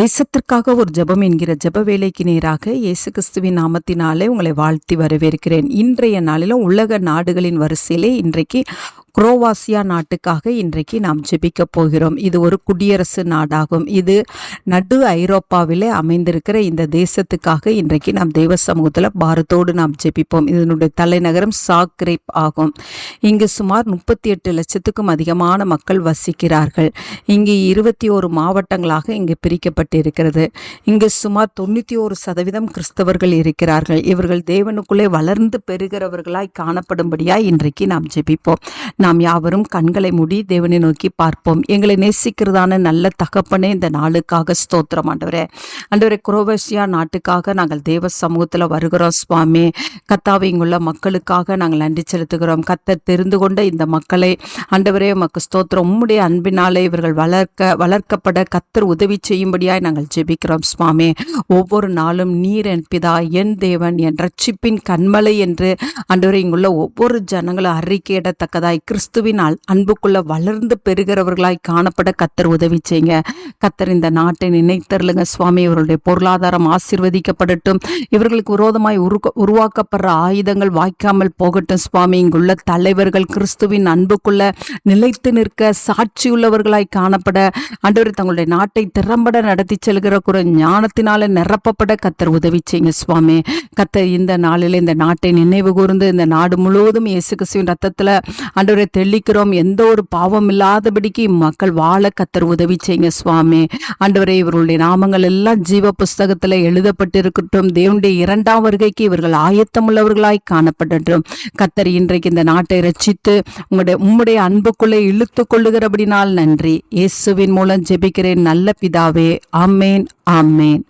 தேசத்திற்காக ஒரு ஜெபம் என்கிற ஜெப வேலைக்கு நேராக இயேசு கிறிஸ்துவின் நாமத்தினாலே உங்களை வாழ்த்தி வரவேற்கிறேன். இன்றைய நாளிலும் உலக நாடுகளின் வரிசையிலே இன்றைக்கு குரோவாசியா நாட்டுக்காக இன்றைக்கு நாம் ஜெபிக்க போகிறோம். இது ஒரு குடியரசு நாடாகும். இது நடு ஐரோப்பாவிலே அமைந்திருக்கிற இந்த தேசத்துக்காக இன்றைக்கு நாம் தேவ சமூகத்தில் பாரத்தோடு நாம் ஜெபிப்போம். இதனுடைய தலைநகரம் சாக்ரேப் ஆகும். இங்கு சுமார் முப்பத்தி எட்டு லட்சத்துக்கும் அதிகமான மக்கள் வசிக்கிறார்கள். இங்கு இருபத்தி ஓரு மாவட்டங்களாக இங்கு பிரிக்கப்பட்டிருக்கிறது. இங்கு சுமார் தொண்ணூற்றி ஒரு சதவீதம் கிறிஸ்தவர்கள் இருக்கிறார்கள். இவர்கள் தேவனுக்குள்ளே வளர்ந்து பெறுகிறவர்களாய் காணப்படும்படியாய் இன்றைக்கு நாம் ஜெபிப்போம். நாம் யாவரும் கண்களை மூடி தேவனை நோக்கி பார்ப்போம். எங்களை நேசிக்கிறதான நல்ல தகப்பனே இந்த நாளுக்காக ஸ்தோத்திரம். ஆண்டவரே ஆண்டவரே குரோவேஷியா நாட்டுக்காக நாங்கள் தேவ சமூகத்தில் வருகிறோம் சுவாமி. கத்தாவை இங்குள்ள மக்களுக்காக நாங்கள் நன்றி செலுத்துகிறோம். கத்தை தெரிந்து கொண்ட இந்த மக்களை ஆண்டவரே உமக்கு ஸ்தோத்திரம். உம்முடைய அன்பினாலே இவர்கள் வளர்க்க வளர்க்கப்பட கத்தர் உதவி செய்யும்படியாய் நாங்கள் ஜெபிக்கிறோம் சுவாமி. ஒவ்வொரு நாளும் நீர் என் பிதா என் தேவன் என் ரட்சிப்பின் கண்மலை என்று ஆண்டவரே இங்குள்ள ஒவ்வொரு ஜனங்களும் அறிக்கையிடத்தக்கதாய் கிறிஸ்துவின் அல்- அன்புக்குள்ள வளர்ந்து பெறுகிறவர்களாய் காணப்பட கத்தர் உதவி செய்யுங்க. கத்தர் இந்த நாட்டை நினைத்தருளுங்க. சுவாமி இவருடைய பொருளாதாரம் ஆசிர்வதிக்கப்படட்டும். இவர்களுக்கு விரோதமாய் உருவாக்கப்படுற ஆயுதங்கள் வாய்க்காமல் போகட்டும் சுவாமி. இங்குள்ள தலைவர்கள் கிறிஸ்துவின் அன்புக்குள்ள நிலைத்து நிற்க சாட்சியுள்ளவர்களாய் காணப்பட ஆண்டவர் தங்களுடைய நாட்டை திறம்பட நடத்தி செல்கிற குற ஞானத்தினால நிரப்பப்பட கத்தர் உதவி செய்யுங்க சுவாமி. கத்தர் இந்த நாளில் இந்த நாட்டை நினைவு கூர்ந்து இந்த நாடு முழுவதும் இயேசு கிறிஸ்துவின் ரத்தத்துல ஆண்டவரை தெளிக்கிறோம். எந்த ஒரு பாவம் இல்லாதபடிக்கு மக்கள் வாழ கத்தர் உதவி செய்யுங்க சுவாமி. ஆண்டவரே இவர்களுடைய நாமங்கள் எல்லாம் ஜீவ புஸ்தகத்துல எழுதப்பட்டிருக்கட்டும். தேவனுடைய இரண்டாம் வருகைக்கு இவர்கள் ஆயத்தமுள்ளவர்களாய் காணப்படட்டும். கத்தர் இன்றைக்கு இந்த நாட்டை ரச்சித்து உங்களுடைய உம்முடைய அன்புக்குள்ளே இழுத்து கொள்ளுகிறபடினால் நன்றி. இயேசுவின் மூலம் ஜெபிக்கிறேன். நல்ல பிதாவே ஆமேன் ஆமேன்.